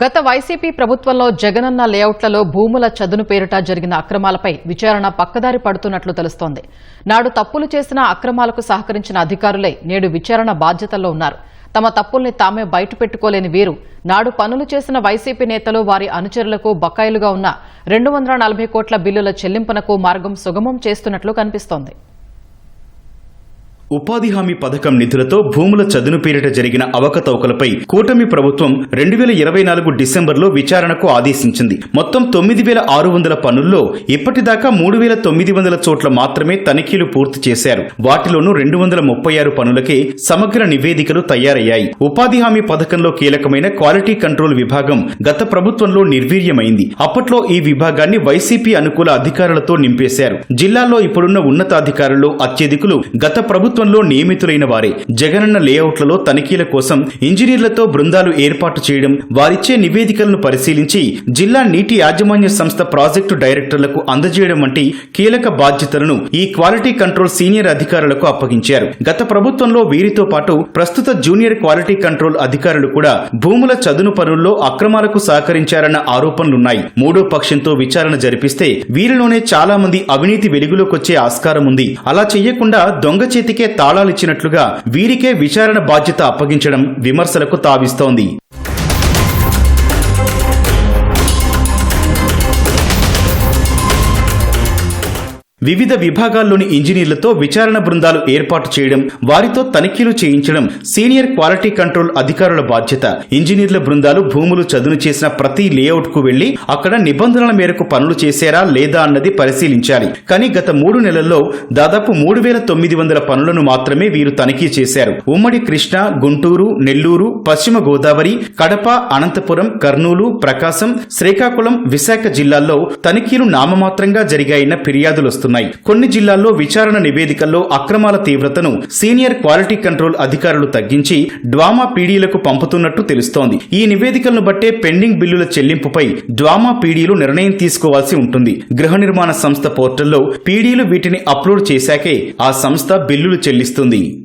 గత వైసీపీ ప్రభుత్వంలో జగనన్న లేఅవుట్లలో భూముల చదును పేరిట జరిగిన అక్రమాలపై విచారణ పక్కదారి పడుతున్నట్లు తెలుస్తోంది. నాడు తప్పులు చేసిన అక్రమాలకు సహకరించిన అధికారులే నేడు విచారణ బాధ్యతల్లో ఉన్నారు. తమ తప్పుల్ని తామే బయటపెట్టుకోలేని వీరు నాడు పనులు చేసిన వైసీపీ నేతలు వారి అనుచరులకు బకాయిలుగా ఉన్న రెండు వందల నలభై కోట్ల బిల్లుల చెల్లింపునకు మార్గం సుగమం చేస్తున్నట్లు కనిపిస్తోంది. ఉపాధి హామీ పథకం నిధులతో భూముల చదును పేరిట జరిగిన అవకతవకలపై కూటమి ప్రభుత్వం రెండు వేల ఇరవై నాలుగు డిసెంబర్లో విచారణకు ఆదేశించింది. మొత్తం తొమ్మిది వేల ఆరు వందల పనుల్లో ఇప్పటిదాకా మూడు వేల తొమ్మిది వందల చోట్ల మాత్రమే తనిఖీలు పూర్తి చేశారు. వాటిలోనూ రెండు వందల ముప్పై ఆరు పనులకే సమగ్ర నివేదికలు తయారయ్యాయి. ఉపాధి హామీ పథకంలో కీలకమైన క్వాలిటీ కంట్రోల్ విభాగం గత ప్రభుత్వంలో నిర్వీర్యమైంది. అప్పట్లో ఈ విభాగాన్ని వైసీపీ అనుకూల అధికారులతో నింపేశారు. జిల్లాలో ఇప్పుడున్న ఉన్నతాధికారుల్లో అత్యధికులు గత ప్రభుత్వంలో నియమితులైన వారే. జగనన్న లేఅవుట్లలో తనిఖీల కోసం ఇంజనీర్లతో బృందాలు ఏర్పాటు చేయడం వారిచ్చే నివేదికలను పరిశీలించి జిల్లా నీటి యాజమాన్య సంస్థ ప్రాజెక్టు డైరెక్టర్లకు అందజేయడం వంటి కీలక బాధ్యతలను ఈ క్వాలిటీ కంట్రోల్ సీనియర్ అధికారులకు అప్పగించారు. గత ప్రభుత్వంలో వీరితో పాటు ప్రస్తుత జూనియర్ క్వాలిటీ కంట్రోల్ అధికారులు కూడా భూముల చదును పనుల్లో అక్రమాలకు సహకరించారన్న ఆరోపణలున్నాయి. మూడో పక్షంతో విచారణ జరిపిస్తే వీరిలోనే చాలా మంది అవినీతి వెలుగులోకొచ్చే ఆస్కారం ఉంది. అలా చెయ్యకుండా దొంగ చేతికే తాళాలిచ్చినట్లుగా వీరికే విచారణ బాధ్యత అప్పగించడం విమర్శలకు తావిస్తోంది. వివిధ విభాగాల్లోని ఇంజనీర్లతో విచారణ బృందాలు ఏర్పాటు చేయడం వారితో తనిఖీలు చేయించడం సీనియర్ క్వాలిటీ కంట్రోల్ అధికారుల బాధ్యత. ఇంజనీర్ల బృందాలు భూములు చదును చేసిన ప్రతి లేఅవుట్కు వెళ్ళి అక్కడ నిబంధనల మేరకు పనులు చేశారా లేదా అన్నది పరిశీలించాలి. కానీ గత మూడు నెలల్లో దాదాపు మూడు వేల తొమ్మిది వందల పనులను మాత్రమే వీరు తనిఖీ చేశారు. ఉమ్మడి కృష్ణ గుంటూరు నెల్లూరు పశ్చిమ గోదావరి కడప అనంతపురం కర్నూలు ప్రకాశం శ్రీకాకుళం విశాఖ జిల్లాల్లో తనిఖీలు నామమాత్రంగా జరిగాయన్న ఫిర్యాదులు వస్తున్నాయి కొన్ని జిల్లాల్లో విచారణ నివేదికల్లో అక్రమాల తీవ్రతను సీనియర్ క్వాలిటీ కంట్రోల్ అధికారులు తగ్గించి డ్వామా పీడీలకు పంపుతున్నట్టు తెలుస్తోంది. ఈ నివేదికలను బట్టే పెండింగ్ బిల్లుల చెల్లింపుపై డ్వామా పీడీలు నిర్ణయం తీసుకోవాల్సి ఉంటుంది. గృహ నిర్మాణ సంస్థ పోర్టల్లో పీడీలు వీటిని అప్లోడ్ చేశాకే ఆ సంస్థ బిల్లులు చెల్లిస్తుంది.